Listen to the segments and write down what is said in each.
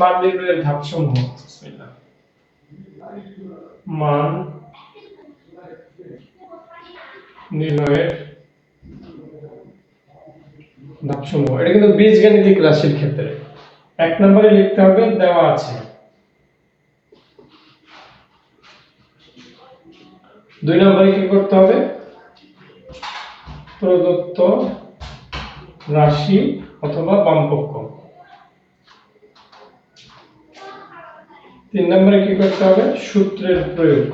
মান নির্ণয়ের ধাপসমূহ। মান নির্ণয়ের ধাপসমূহ। এটা কিন্তু বীজগাণিতিক রাশির ক্ষেত্রে। এক নম্বরে লিখতে হবে, দেওয়া আছে। দুই নম্বরে কি করতে হবে? প্রদত্ত রাশি অথবা বামপক্ষ। তিন নম্বরে কি করতে হবে? সূত্রের প্রয়োগ।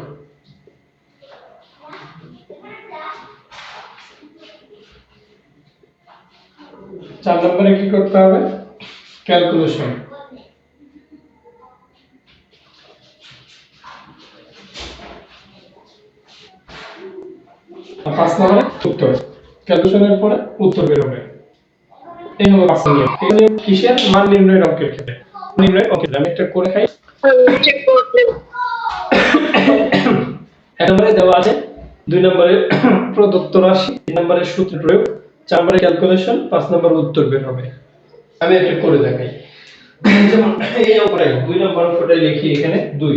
চার নম্বরে কি করতে হবে? ক্যালকুলেশন। পাঁচ নম্বরে উত্তর। ক্যালকুলেশনের পরে উত্তর বেরোবে এই হলো পাঁচ নিয়ম। কিসের মান নির্ণয়ের অঙ্কের ক্ষেত্রে। নির্ণয়ের অঙ্কের আমি একটা করে খাই। এক নম্বরে দেওয়া আছে, দুই নম্বরে প্রদত্ত রাশি, তিন নম্বরে সূত্র প্রয়োগ, চার নম্বরে ক্যালকুলেশন পাঁচ নম্বরে উত্তর বের হবে। আমি একটা করে দেখাই। যেমন এই অঙ্কটাই, দুই নম্বর অঙ্কটাই লিখি এখানে, দুই।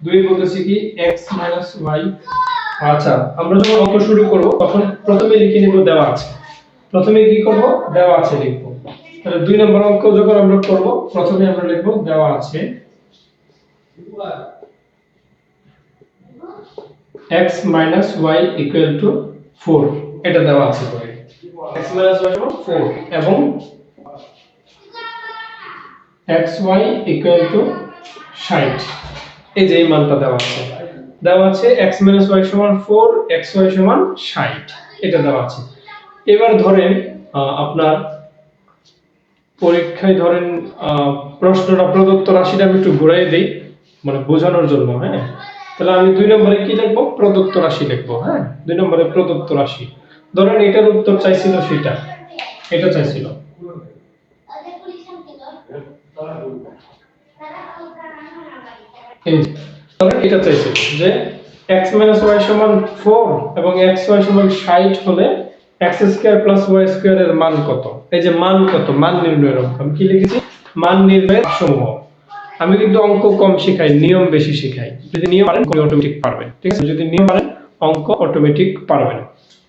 দুই বলতেছি কি, x মাইনাস আচ্ছা আমরা যখন অঙ্ক শুরু করব, তখন প্রথমে লিখে নিব দেওয়া আছে। প্রথমে কি করব? দেওয়া আছে লিখব। তাহলে দুই নম্বর অঙ্ক যখন আমরা করব, প্রথমে আমরা লিখব দেওয়া আছে x minus y equal to 4 এটা দেওয়া আছে করে x minus y সমান 4 এবং xy equal to 60 এই যে এই মানটা দেওয়া আছে। দেওয়া আছে x minus y সমান 4 xy সমান 60 এটা দেওয়া আছে। এবার ধরেন আপনার পরীক্ষায় ধরেন প্রশ্নটা প্রদত্ত রাশিটা আমি একটু ঘুরাই দেই। মানে বোঝানোর জন্য হ্যাঁ? তাহলে আমি দুই নম্বরে কি লিখব? প্রদত্ত রাশি লিখব হ্যাঁ? দুই নম্বরে প্রদত্ত রাশি। ধরেন এটার উত্তর চাইছিল সেটা। এটা চাইছিল। এটা চাইছিল যে x minus y সমান 4 এবং xy সমান 60 হলে x square plus y square এর মান কত? এই যে মান কত? মান নির্ণয়ের অঙ্ক। আমি কি লিখেছি? মান নির্ণয়ের সমূহ। আমি কিন্তু অঙ্ক কম শেখাই, নিয়ম বেশি শেখাই। যদি নিয়ম পারেন অটোমেটিক পারবেন, ঠিক আছে? যদি নিয়ম পারেন, অঙ্ক অটোমেটিক পারবেন।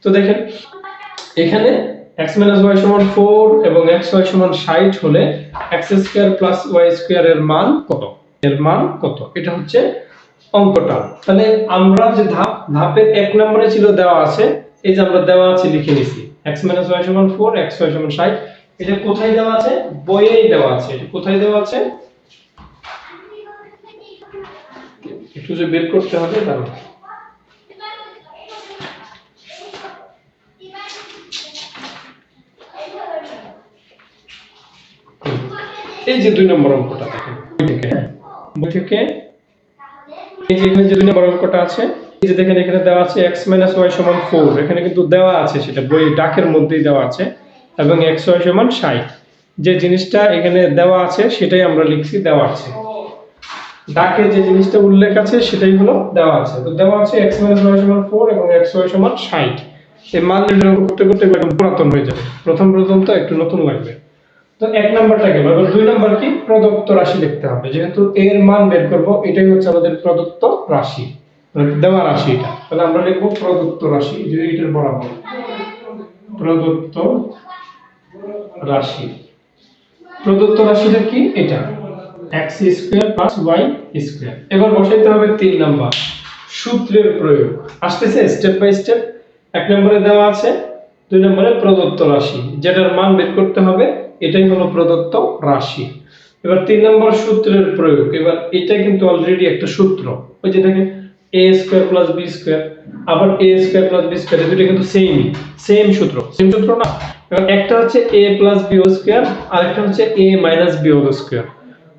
তো দেখেন, এখানে x minus y সমান 4 এবং xy সমান 60 হলে x square plus y square এর মান কত? এর মান কত? এটা হচ্ছে অঙ্কটা। তাহলে আমরা যে ধাপ ধাপের এক নম্বরে ছিল দেওয়া আছে, এই যে আমরা দেওয়া আছে লিখে নিছি। x minus y সমান 4 xy সমান 60 এটা কোথায় দেওয়া আছে? বইয়েই দেওয়া আছে। এটা কোথায় দেওয়া আছে? যে বের করতে হবে দাঁড়াও এই যে দুই নম্বর অঙ্কটা দেখেন বই থেকে। এই যে এখানে যে দুই নম্বর অঙ্কটা আছে, এই যে দেখেন এখানে দেওয়া আছে x মাইনাস y সমান 4 এখানে কিন্তু দেওয়া আছে সেটা, বই ডাকের মধ্যেই দেওয়া আছে, এবং x, y সমান 60 যে জিনিসটা এখানে দেওয়া আছে, সেটাই আমরা লিখছি, দেওয়া আছে। ডাকে যে জিনিসটা উল্লেখ আছে, সেটাই হলো দেওয়া আছে। তো দেওয়া আছে x y সমান 4 এবং x y সমান 60 এই মান নির্ণয় করতে করতে একদম পুরাতন হয়ে যাবে। প্রথম প্রথম তো একটু নতুন লাগবে। তো এক নাম্বারটা গেল। এবার দুই নাম্বার কি? প্রদত্ত রাশি লিখতে হবে। যেহেতু এর মান বের করব, এটাই হচ্ছে আমাদের প্রদত্ত রাশি। মানে দেওয়া রাশি এটা। তাহলে আমরা লিখব প্রদত্ত রাশি। যদি এটার বরাবর। প্রদত্ত রাশি। প্রদত্ত রাশিটা কি? এটা। X square plus y square এবার বসাইতে হবে তিন নাম্বার সূত্রের প্রয়োগ। আসতেছে স্টেপ বাই স্টেপ এক নম্বরে দেওয়া আছে, দুই নম্বরে প্রদত্ত রাশি। যেটার মান বের করতে হবে, এটাই হলো প্রদত্ত রাশি। এবার তিন নম্বর সূত্রের প্রয়োগ। এবার এটা কিন্তু অলরেডি একটা সূত্র। ওই যে দেখেন, a square plus b square আবার a square plus b square দুটো কিন্তু সেম সেম সূত্র। সেম সূত্র না? এবার একটা হচ্ছে a প্লাস হোল স্কয়ার আর একটা হচ্ছে a মাইনাস হোল স্কয়ার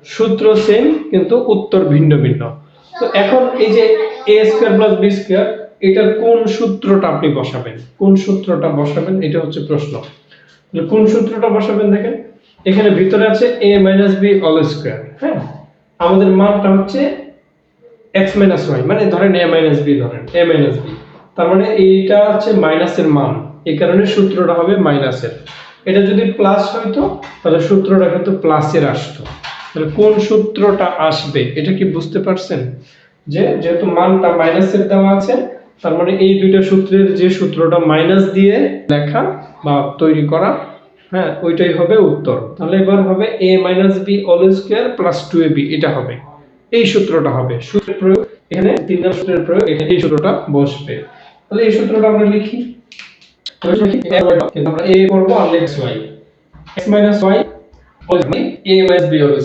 সূত্র সেম কিন্তু উত্তর ভিন্ন ভিন্ন। তো এখন এই যে a square plus b square এটার কোন সূত্রটা আপনি বসাবেন? কোন সূত্রটা বসাবেন? এটা হচ্ছে প্রশ্ন। কোন সূত্রটা বসাবেন দেখেন? এখানে ভিতরে আছে a minus b all square হ্যাঁ? আমাদের মানটা হচ্ছে x মাইনাস y মানে ধরেন a মাইনাস b ধরেন, a মাইনাস b তার মানে এইটা হচ্ছে মাইনাসের মান। এই কারণে সূত্রটা হবে মাইনাসের। এটা যদি প্লাস হইতো তাহলে সূত্রটা কিন্তু প্লাসের আসতো। তাহলে কোন সূত্রটা আসবে? এটা কি বুঝতে পারছেন? যে যেহেতু মানটা মাইনাসের দেওয়া আছে, তার মানে এই দুইটা সূত্রের যে সূত্রটা মাইনাস দিয়ে লেখা বা তৈরি করা হ্যাঁ ওইটাই হবে উত্তর। তাহলে এবার হবে A minus B all square plus two A B এটা হবে। এই সূত্রটা হবে। সূত্রের প্রয়োগ, এখানে তিন নম্বর সূত্রের প্রয়োগ, এখানে এই সূত্রটা বসবে। তাহলে এই সূত্রটা আমরা লিখি। আমরা a করব আর x y x minus y a minus b whole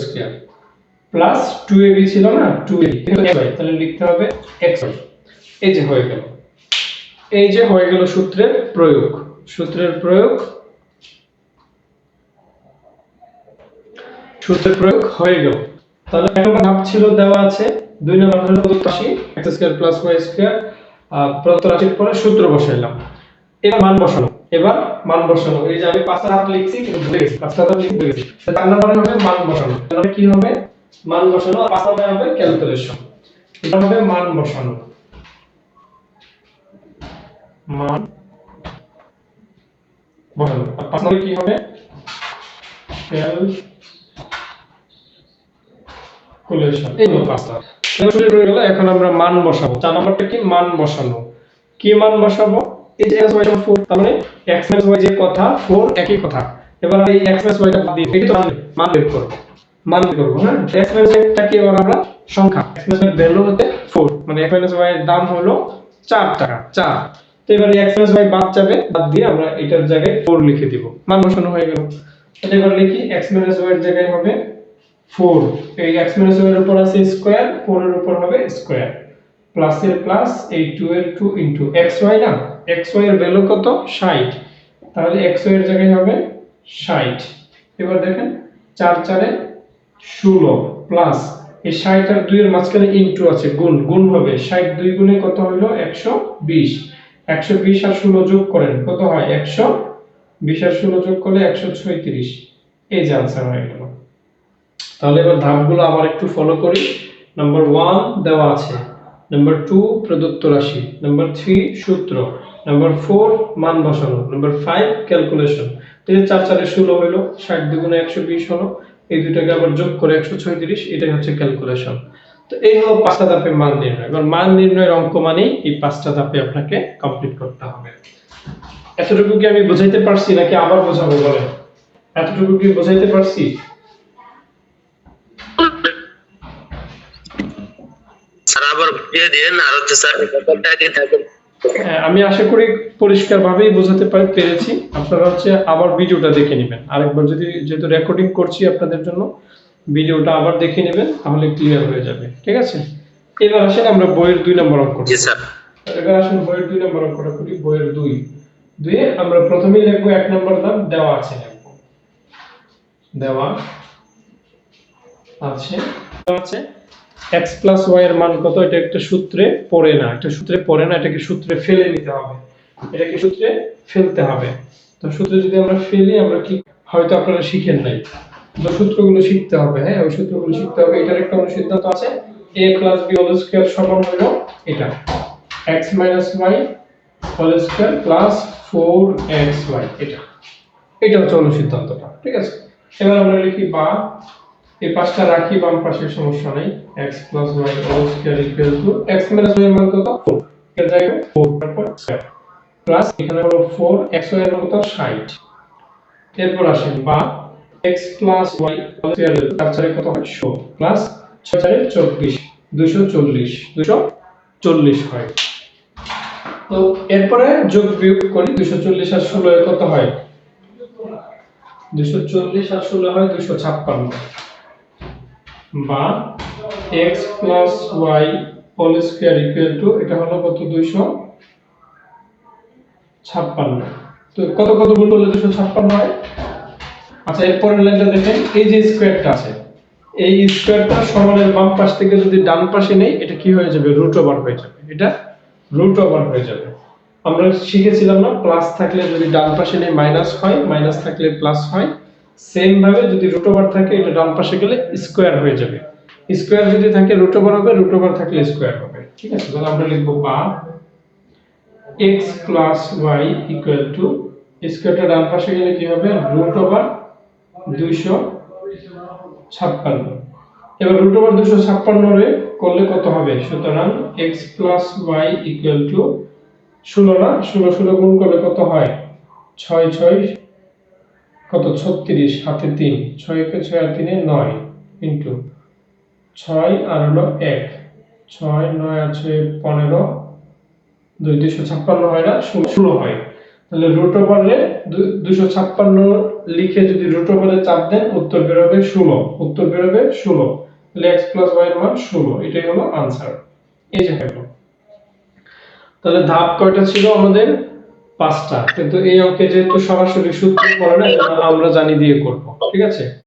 plus 2ab ছিল না 2ab কিন্তু তাহলে লিখতে হবে এই যে হয়ে গেল। এই যে হয়ে গেল সূত্রের প্রয়োগ। সূত্রের প্রয়োগ। সূত্রের প্রয়োগ হয়ে গেল। তাহলে এক নম্বর ছিল, দেওয়া আছে। দুই নম্বর হলো রাশি? X square plus y square প্রদত্ত রাশির পরে সূত্র বসাইলাম। এবার মান বসানো। এবার মান বসানো। এই যে আমি পাঁচটা ধাপ লিখছি, কিন্তু ভুলে গেছি। পাঁচটা ধাপ লিখে ভুলে গেছি। চার নম্বরে হবে মান বসানো। তাহলে কি হবে? মান বসানো, আর পাঁচ নম্বরে হবে ক্যালকুলেশন এটা হবে মান বসানো। মান বসানো। আর পাঁচ নম্বরে কি হবে? ক্যালকুলেশন এই হলো পাঁচটা এখন আমরা মান বসাবো। চার নম্বরটা কি? মান বসানো। কি মান বসাবো? এই যে x y সমান 4 তার মানে x minus y যে কথা 4 একই কথা। এবার এই x minus y টা বাদ দিয়ে, এটা তো মান বের করব। মান বের করব হ্যাঁ? x minus y টা কি এবার আমরা সংখ্যা, x y এর ভ্যালু হতে 4 মানে x minus y এর দাম হলো 4 টাকা 4 তো এবার x minus y বাদ যাবে, বাদ দিয়ে আমরা এটার জায়গায় 4 লিখে দিব। মান বসানো হয়ে গেল। তাহলে এবার লিখি, x minus y এর জায়গায় হবে 4 এই x minus y এর উপর আছে স্কয়ার 4 এর উপর হবে স্কয়ার প্লাস এর প্লাস এই 2 এর 2 ইনটু xy না? এক্স ওয়াই এর ভ্যালু কত? ষাট। তাহলে এক্সের জায়গায় হবে ষাট। এবার দেখেন, চার চারে ষোলো প্লাস এই ষাট আর দুইয়ের মাঝখানে ইনটু আছে, গুণ গুণ হবে। ষাট দুই গুণে কত হলো? একশো বিশ। একশো বিশ আর ষোলো যোগ করেন, কত হয়? একশো বিশ আর ষোলো যোগ করলে একশো ছয়ত্রিশ। এই যে আনসার হয়ে গেল। তাহলে এবার ধাপগুলো আবার একটু ফলো করি। নাম্বার ওয়ান দেওয়া আছে। নাম্বার টু প্রদত্ত রাশি। নাম্বার থ্রি সূত্র। নাম্বার ফোর মান বসানো। নাম্বার ফাইভ ক্যালকুলেশন এই চার চারে ষোলো হইল, ষাট দুগুণে একশো বিশ হলো, এই দুটাকে আবার যোগ করে একশো ছয়ত্রিশ, এটাই হচ্ছে ক্যালকুলেশন তো এই হলো পাঁচটা ধাপে মান নির্ণয়। এবার মান নির্ণয়ের অঙ্ক মানেই এই পাঁচটা ধাপে আপনাকে কমপ্লিট করতে হবে। এতটুকু কি আমি বোঝাইতে পারছি, নাকি আবার বোঝাবো বলে এতটুকু কি বোঝাইতে পারছি? স্যার, আবার বুঝিয়ে দিয়েন, আর হচ্ছে স্যার আমি আশা করি পরিষ্কারভাবেই বোঝাতে পার- পেরেছি। আপনারা হচ্ছে আবার ভিডিওটা দেখে নেবেন। আরেকবার যদি যেহেতু রেকর্ডিং করছি আপনাদের জন্য ভিডিওটা আবার দেখে নেবেন তাহলে ক্লিয়ার হয়ে যাবে। ঠিক আছে? এবার আসেন আমরা বইয়ের দুই নম্বর অঙ্ক জি স্যার। এবার আসেন বইয়ের দুই নম্বর অঙ্কটা করি বইয়ের দুই। দুইয়ে আমরা প্রথমেই লিখব এক নম্বর দাম দেওয়া আছে লিখব। দেওয়া আছে। দেওয়া আছে। X প্লাস y এর মান কত? এটা একটা সূত্রে পড়ে না। একটা সূত্রে পড়ে না, এটাকে সূত্রে ফেলে নিতে হবে। এটাকে সূত্রে ফেলতে হবে। তো সূত্রে যদি আমরা ফেলি, আমরা কি হয়তো আপনারা শিখেন নাই। তো সূত্রগুলো শিখতে হবে হ্যাঁ? ওই সূত্রগুলো শিখতে হবে। এটার একটা অনুসিদ্ধান্ত আছে। A plus b whole square সমান হলো এটা। X minus y whole square plus 4xy এটা। এটা হচ্ছে অনুসিদ্ধান্তটা, ঠিক আছে? এবার আমরা লিখি বা এই পাঁচটা রাখি বাম পাশে সমস্যা নেই। X y whole square equal to x y এর মান কত? 4 এর জায়গায় 4 তারপর স্কয়ার প্লাস এখানে হলো 4 xy এর মান কত? 60 এরপর আসেন বা। X y হোল স্কয়ার তার চারে কত হয়? 100 প্লাস 6 চারে 24 240 240 হয়। তো এরপরে যোগ বিয়োগ করি 240 আর 16 এর কত হয়? 240 আর 16 হয় 256 বা x plus y whole square equal to এটা হলো কত? 256 তো কত কত গুণ করলে 256 হয়? আচ্ছা এরপরের লাইনটা দেখেন, এই যে স্কোয়ারটা আছে, এই স্কোয়ারটা সমানের বাম পাশ থেকে যদি ডান পাশে নেই, এটা কি হয়ে যাবে? রুট ওভার হয়ে যাবে। এটা রুট ওভার হয়ে যাবে। আমরা শিখেছিলাম না প্লাস থাকলে যদি ডান পাশে নেই মাইনাস হয় মাইনাস থাকলে প্লাস হয়। সেম ভাবে যদি রুট ওভার থাকে, এটা ডান পাশে গেলে স্কোয়ার হয়ে যাবে। স্কোয়ার যদি থাকে রুট ওভার হবে রুট ওভার থাকলে স্কোয়ার হবে। ঠিক আছে, তাহলে আমরা লিখব বা x plus y equal to স্কোয়ারটা ডান পাশে গেলে কি হবে? রুট ওভার দুইশো ছাপ্পান্ন। এবার রুট ওভার দুশো ছাপ্পান্ন রে করলে কত হবে? সুতরাং X plus Y equal to ষোলো না? ষোলো ষোলো গুণ করলে কত হয়? ছয় ছয় কত? ছত্রিশ হাতে তিন। ছয়কে ছয় আর তিনে নয় ইন্টু ছয় আর হলো এক। ছয়, নয় আর ছয় পনেরো, দুই দুশো ছাপ্পান্ন হয় না? ষোলো হয়। তাহলে রুট ওভারে দুশো ছাপ্পান্ন লিখে যদি রুট ওভারে চাপ দেন, উত্তর বেরোবে ষোলো। উত্তর বেরোবে ষোলো। তাহলে এক্স প্লাস ওয়াই এর মান ষোলো। এটাই হলো আনসার এই যে হলো তাহলে ধাপ কয়টা ছিল আমাদের? পাঁচটা। কিন্তু এই অঙ্কে যেহেতু সরাসরি সূত্র পড়ে না, আমরা জানি দিয়ে করব। ঠিক আছে?